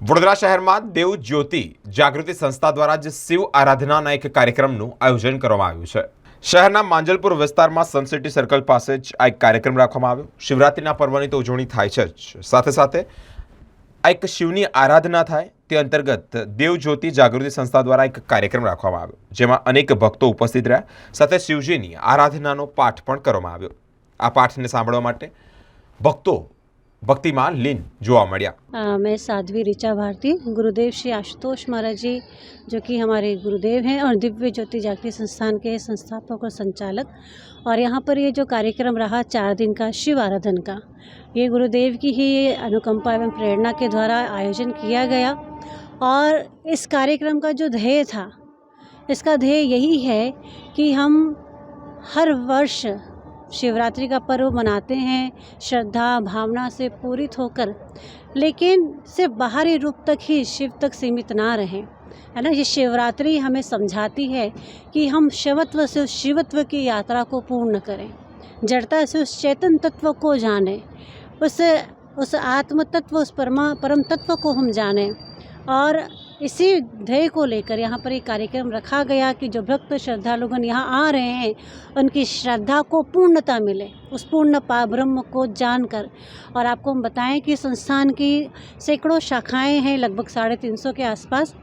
વડોદરા શહેરમાં દેવ જ્યોતિ જાગૃતિ સંસ્થા દ્વારા જ શિવ આરાધનાના એક કાર્યક્રમનું આયોજન કરવામાં આવ્યું છે. શહેરના માંજલપુર વિસ્તારમાં સનસિટી સર્કલ પાસે જ આ એક કાર્યક્રમ રાખવામાં આવ્યો. શિવરાત્રિના પર્વની તો ઉજવણી થાય છે જ. સાથે સાથે આ એક શિવની આરાધના થાય તે અંતર્ગત દેવ જ્યોતિ જાગૃતિ સંસ્થા દ્વારા એક કાર્યક્રમ રાખવામાં આવ્યો, જેમાં અનેક ભક્તો ઉપસ્થિત રહ્યા. સાથે શિવજીની આરાધનાનો પાઠ પણ કરવામાં આવ્યો. આ પાઠને સાંભળવા માટે ભક્તો ભક્તિમાં લીન જોવા મળ્યા अ, मैं साध्वी ऋचा भारती गुरुदेव श्री आशुतोष महाराज जी जो कि हमारे गुरुदेव हैं और दिव्य ज्योति जागृति संस्थान के संस्थापक और संचालक और यहाँ पर ये जो कार्यक्रम रहा चार दिन का शिव आराधन का ये गुरुदेव की ही अनुकंपा एवं प्रेरणा के द्वारा आयोजन किया गया और इस कार्यक्रम का जो ध्येय था इसका ध्येय यही है कि हम हर वर्ष शिवरात्रि का पर्व मनाते हैं, श्रद्धा, भावना से पूरित होकर, लेकिन सिर्फ़ बाहरी रूप तक ही शिव तक सीमित ना रहें। है ना? ये शिवरात्रि हमें समझाती है कि हम शिवत्व से उस शिवत्व की यात्रा को पूर्ण करें। जड़ता से उस चेतन तत्व को जानें। उस उस आत्म तत्व उस परमा, परम तत्व को हम जानें। और इसी ध्येय को लेकर यहाँ पर एक कार्यक्रम रखा गया कि जो भक्त श्रद्धालुगण यहाँ आ रहे हैं, उनकी श्रद्धा को पूर्णता मिले। उस पूर्ण पा ब्रह्म को जानकर। और आपको हम बताएँ कि संस्थान की सैकड़ों शाखाएँ हैं, लगभग साढ़े तीन सौ के आसपास।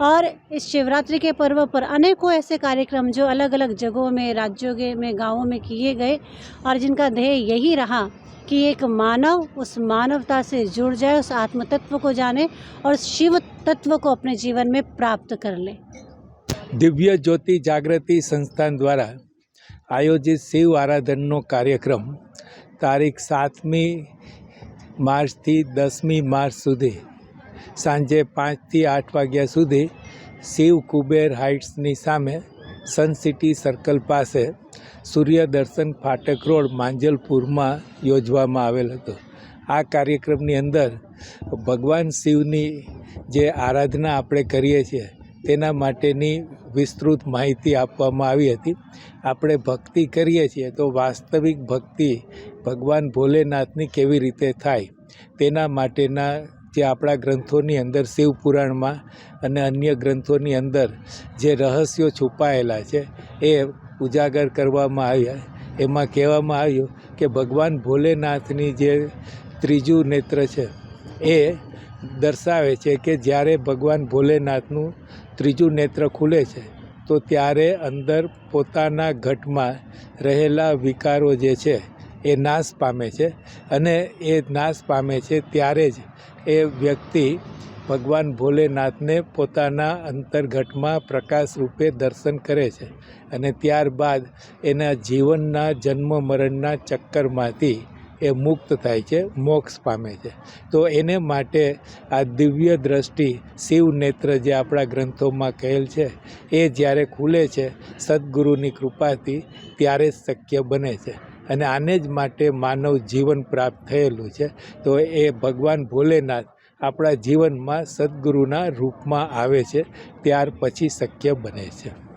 और इस शिवरात्रि के पर्व पर अनेकों ऐसे कार्यक्रम जो अलग अलग जगहों में, राज्यों में, गाँवों में किए गए। और जिनका ध्येय यही रहा कि एक मानव उस मानवता से जुड़ जाए उस आत्म तत्व को जाने और उस शिव तत्व को अपने जीवन में प्राप्त कर ले દિવ્ય જ્યોતિ જાગૃતિ સંસ્થાન દ્વારા આયોજિત શિવ આરાધનનો કાર્યક્રમ તારીખ સાતમી માર્ચથી દસમી માર્ચ સુધી સાંજે પાંચથી આઠ વાગ્યા સુધી શિવ કુબેર હાઇટ્સની સામે સન સિટી સર્કલ પાસે સૂર્ય દર્શન ફાટક રોડ માંજલપુરમાં યોજવામાં આવેલ હતો. આ કાર્યક્રમની અંદર ભગવાન શિવની જે આરાધના આપણે કરીએ છીએ, તેના માટેની વિસ્તૃત માહિતી આપવામાં આવી હતી. આપણે ભક્તિ કરીએ છીએ તો વાસ્તવિક ભક્તિ ભગવાન ભોલેનાથની કેવી રીતે થાય, તેના માટેના જે આપણા ગ્રંથોની અંદર શિવ પુરાણમાં અને અન્ય ગ્રંથોની અંદર જે રહસ્યો છુપાયેલા છે, એ ઉજાગર કરવામાં આવ્યા. એમાં કહેવામાં આવ્યું કે ભગવાન ભોલેનાથની જે ત્રીજું નેત્ર છે, એ દર્શાવે છે કે જ્યારે ભગવાન ભોલેનાથનું ત્રીજું નેત્ર ખુલે છે, તો ત્યારે અંદર પોતાના ઘટમાં રહેલા વિકારો જે છે, એ નાશ પામે છે. અને એ નાશ પામે છે ત્યારે જ એ વ્યક્તિ ભગવાન ભોલેનાથને પોતાના અંતર્ઘટમાં પ્રકાશ રૂપે દર્શન કરે છે અને ત્યારબાદ એના જીવનના, જન્મ, મરણના ચક્કરમાંથી એ મુક્ત થાય છે, મોક્ષ પામે છે. તો એને માટે આ દિવ્ય દ્રષ્ટિ શિવ નેત્ર જે આપણા ગ્રંથોમાં કહેલ છે, એ જ્યારે ખુલે છે, સદગુરુની કૃપાથી ત્યારે જ શક્ય બને છે. અને આને જ માટે માનવ જીવન પ્રાપ્ત થયેલું છે. તો એ ભગવાન ભોલેનાથ આપણા જીવનમાં સદગુરુના રૂપમાં આવે છે, ત્યાર પછી શક્ય બને છે.